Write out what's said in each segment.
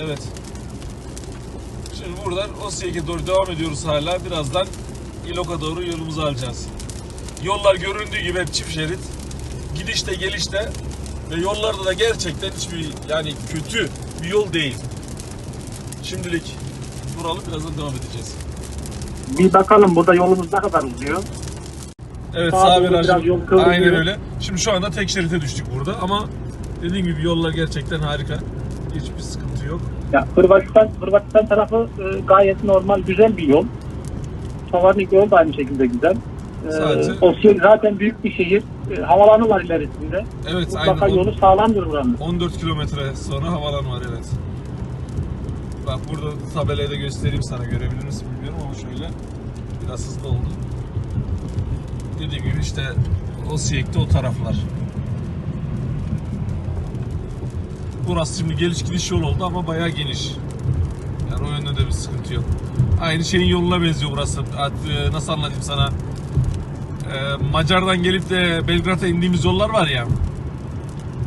Evet. Şimdi buradan Osijek'e doğru devam ediyoruz hala. Birazdan İlok'a doğru yolumuzu alacağız. Yollar göründüğü gibi hep çift şerit. Gidişte gelişte ve yollarda da gerçekten hiçbir yani kötü bir yol değil. Şimdilik duralım birazdan devam edeceğiz. Bir bakalım burada yolumuz ne kadar uzuyor. Evet sağ yol kıvrılıyor. aynen öyle. Şimdi şu anda tek şerite düştük burada ama dediğim gibi yollar gerçekten harika. Hiçbir sıkıntı yok. Ya Hırvatistan, Hırvatistan tarafı e, gayet normal, güzel bir yol. Tovarnik yol da aynı şekilde güzel. E, Sadece- Osijek zaten büyük bir şehir. E, havalanı var ilerisinde. Evet Mutlaka aynen. yolu sağlamdır buranın. 14 kilometre sonra havalan var evet. Bak burada tabelayı da göstereyim sana görebilir misin bilmiyorum ama şöyle biraz hızlı oldu. Dediğim gibi işte o siyekte o taraflar. Burası şimdi geliş gidiş yol oldu ama bayağı geniş. Yani o yönde de bir sıkıntı yok. Aynı şeyin yoluna benziyor burası. E, Nasıl anlatayım sana? Ee, Macar'dan gelip de Belgrad'a indiğimiz yollar var ya.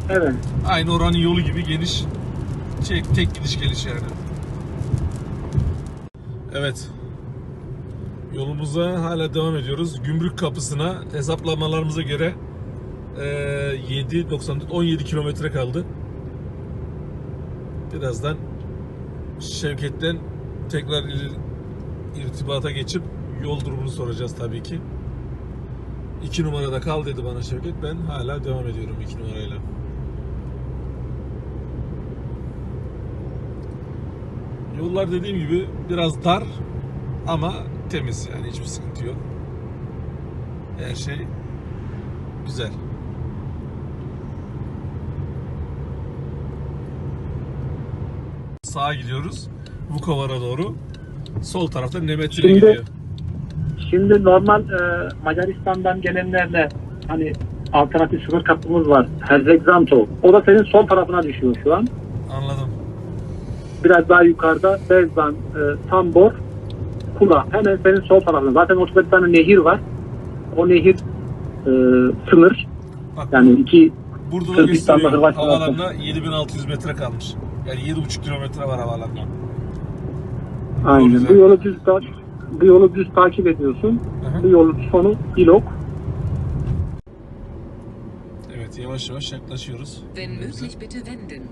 Evet. Aynı oranın yolu gibi geniş. Tek, tek gidiş geliş yani. Evet. Yolumuza hala devam ediyoruz. Gümrük kapısına hesaplamalarımıza göre eee 7.94 17 kilometre kaldı. Birazdan Şevket'ten tekrar irtibata geçip yol durumunu soracağız tabii ki. 2 numarada kal dedi bana Şevket. Ben hala devam ediyorum 2 numarayla. Yollar dediğim gibi biraz dar ama temiz yani hiçbir sıkıntı yok. Her şey güzel. Sağa gidiyoruz. Vukovar'a doğru. Sol tarafta Nemetin'e Şimdi- gidiyor. Şimdi normal e, Macaristan'dan gelenlerle hani alternatif sınır kapımız var. Herzegzanto. O da senin sol tarafına düşüyor şu an. Anladım. Biraz daha yukarıda Bezdan, e, Tambor, Kula. Hemen senin sol tarafında. Zaten ortada bir tane nehir var. O nehir e, sınır. Bak Yani iki burada da Sırbistan'da gösteriyor. Hırvatistan Havalanına 7600 metre kalmış. Yani 7,5 kilometre var havalanına. Aynen. Bu yolu düz ta- bu yolu düz takip ediyorsun. Aha. Bu yolun sonu İlok. Evet yavaş yavaş yaklaşıyoruz. Wenn möglich bitte wenden.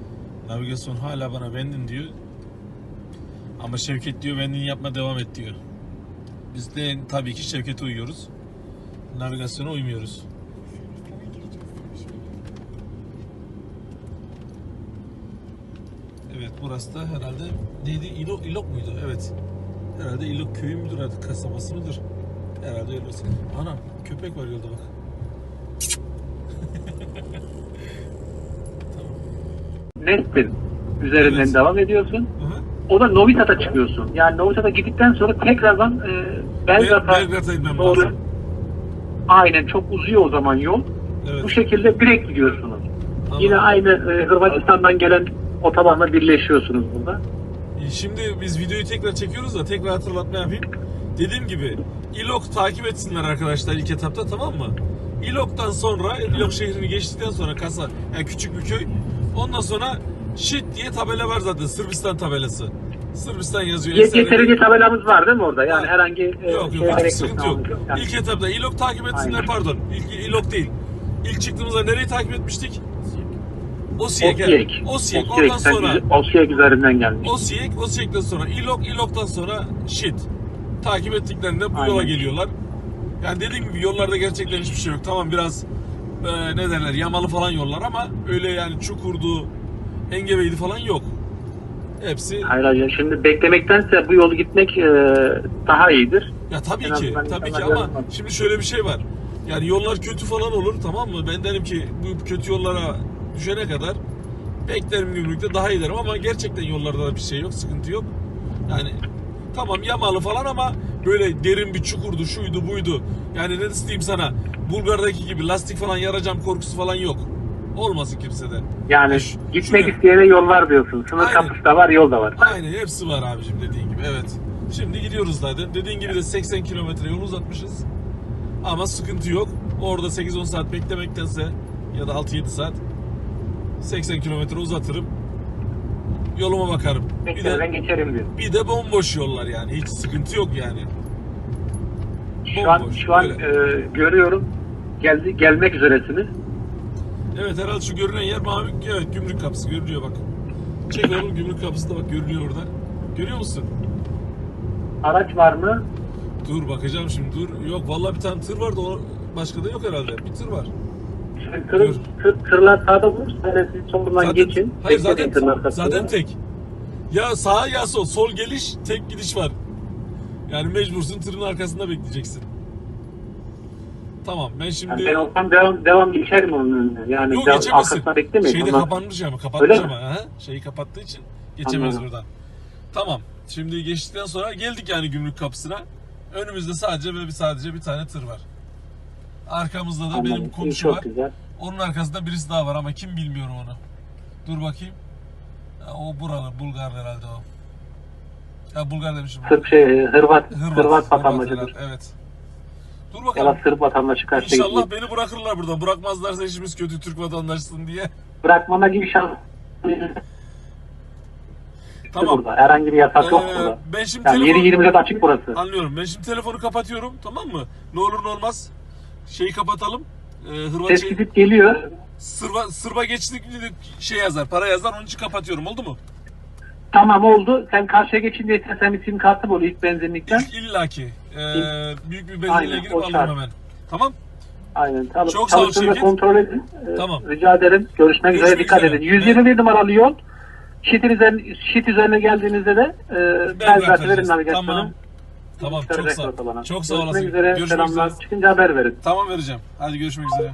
Navigasyon hala bana bendin diyor. Ama Şevket diyor bendin yapma devam et diyor. Biz de tabii ki Şevket'e uyuyoruz. Navigasyona uymuyoruz. Evet burası da herhalde neydi? İlok, İlok muydu? Evet. Herhalde İlok köyü müdür artık kasabası mıdır? Herhalde öyle olsa. Anam köpek var yolda bak. Nestin üzerinden Evet. devam ediyorsun. Hı hı. O da Novi Sad'a çıkıyorsun. Yani Novi Sad'a gittikten sonra tekrardan e, Belgrad'a doğru. lazım. Aynen çok uzuyor o zaman yol. Evet. Bu şekilde direkt gidiyorsunuz. Tamam. Yine aynı e, Hırvatistan'dan gelen otobanla birleşiyorsunuz burada. Şimdi biz videoyu tekrar çekiyoruz da tekrar hatırlatma yapayım. Dediğim gibi İlok takip etsinler arkadaşlar ilk etapta tamam mı? İlok'tan sonra İlok şehrini geçtikten sonra kasa yani küçük bir köy. Ondan sonra Şit diye tabela var zaten Sırbistan tabelası. Sırbistan yazıyor. eserleri- Yeterince tabelamız var değil mi orada? Yani Var. herhangi e, Yok yok hiçbir gerek sıkıntı yok. Yani İlk etapta İlok takip etsinler Aynen. pardon. İlk İlok değil. İlk çıktığımızda nereyi takip etmiştik? Osijek. Osijek. Osijek. Ondan sonra Osijek üzerinden gelmiş. Osijek, Osijek'ten sonra İlok, İlok'tan sonra Şit. Takip ettiklerinde bu yola Aynen. geliyorlar. Yani dediğim gibi yollarda gerçekten hiçbir şey yok. Tamam biraz e, ne derler yamalı falan yollar ama öyle yani çukurdu, engebeydi falan yok. Hepsi Hayır hayır. Şimdi beklemektense bu yolu gitmek e, daha iyidir. ya tabii En ki tabii ki ama şimdi şöyle bir şey var. Yani yollar kötü falan olur tamam mı? Ben derim ki bu kötü yollara düşene kadar beklerim gümrükte daha iyi derim ama gerçekten yollarda da bir şey yok, sıkıntı yok. Yani tamam yamalı falan ama böyle derin bir çukurdu, şuydu, buydu. Yani ne diyeyim sana? Bulgar'daki gibi lastik falan yaracağım korkusu falan yok. Olmasın kimsede. Yani Ya şu- gitmek isteyene yol var diyorsun. Sınır Aynen. kapısı da var, yol da var. Aynen hepsi var abicim dediğin gibi evet. Şimdi gidiyoruz zaten. Dediğin gibi de 80 kilometre yol uzatmışız. Ama sıkıntı yok. Orada 8-10 saat beklemektense ya da 6-7 saat 80 kilometre uzatırım. Yoluma bakarım. Bir Beklemeden de, geçerim diyor. bir de bomboş yollar yani. Hiç sıkıntı yok yani. Şu an Bomboş, şu an e, görüyorum. Geldi gelmek üzeresiniz. Evet herhalde şu görünen yer mavi. Evet gümrük kapısı görünüyor bak. Çek oğlum gümrük kapısı da bak görünüyor orada. Görüyor musun? Araç var mı? Dur bakacağım şimdi dur. Yok vallahi bir tane tır vardı o başka da yok herhalde. Bir tır var. Tır, Dur. tır, tırlar sağda bulur. Hani siz solundan geçin. hayır Bekleyin zaten arkasında. zaten tek. Ya sağa ya sol. Sol geliş, tek gidiş var. Yani mecbursun tırın arkasında bekleyeceksin. Tamam ben şimdi Yani ben olsam devam, devam geçerim onun önüne. Yani Yok devam, geçemezsin. arkasına beklemeyin. Şeyde Ondan- kapanmış ama kapatmış Öyle mi? ama. Ha? Şeyi kapattığı için geçemez Anladım. buradan. Tamam. Şimdi geçtikten sonra geldik yani gümrük kapısına. Önümüzde sadece ve bir sadece bir tane tır var. Arkamızda da Anladım. benim komşu çok var. güzel. Onun arkasında birisi daha var ama kim bilmiyorum onu. Dur bakayım. Ya, o buralı Bulgar herhalde o. Ya Bulgar demişim. Sırp şey, Hırvat, Hırvat, Hırvat vatandaşıdır. Evet. Dur Ya bakalım. da Sırp vatandaşı karşıya İnşallah gidiyor. beni bırakırlar burada. Bırakmazlarsa işimiz kötü Türk vatandaşsın diye. Bırakmama gibi şans Tamam. burada. Herhangi bir yasak yok Ee, burada. ben şimdi Yani telefon... 7-24 açık burası. Anlıyorum. Ben şimdi telefonu kapatıyorum. Tamam mı? Ne olur ne olmaz. Şeyi kapatalım. Ee, Ses şey, gidip geliyor. Sırba, Sırba geçtik şey yazar. Para yazar. Onun için kapatıyorum. Oldu mu? Tamam oldu. Sen karşıya geçince istersen bir sim kartı bul ilk benzinlikten. İlk illaki. Ee, büyük bir benzinliğe girip alırım şart. hemen. Tamam. Aynen. Tamam. Çok sağ ol Şevket. kontrol edin. Ee, Tamam. Rica ederim. Görüşmek, üzere. Görüşmek Dikkat üzere. edin. 121 numaralı yol. Şitin üzerine, şit üzerine geldiğinizde de e, Ben ben zaten verin navigasyonu. Tamam. Tamam. Çok sağ ortalama. Çok sağ Görüşmek olasın. üzere. Görüşmek Selamlar. üzere. Çıkınca haber verin. Tamam vereceğim. Hadi görüşmek üzere.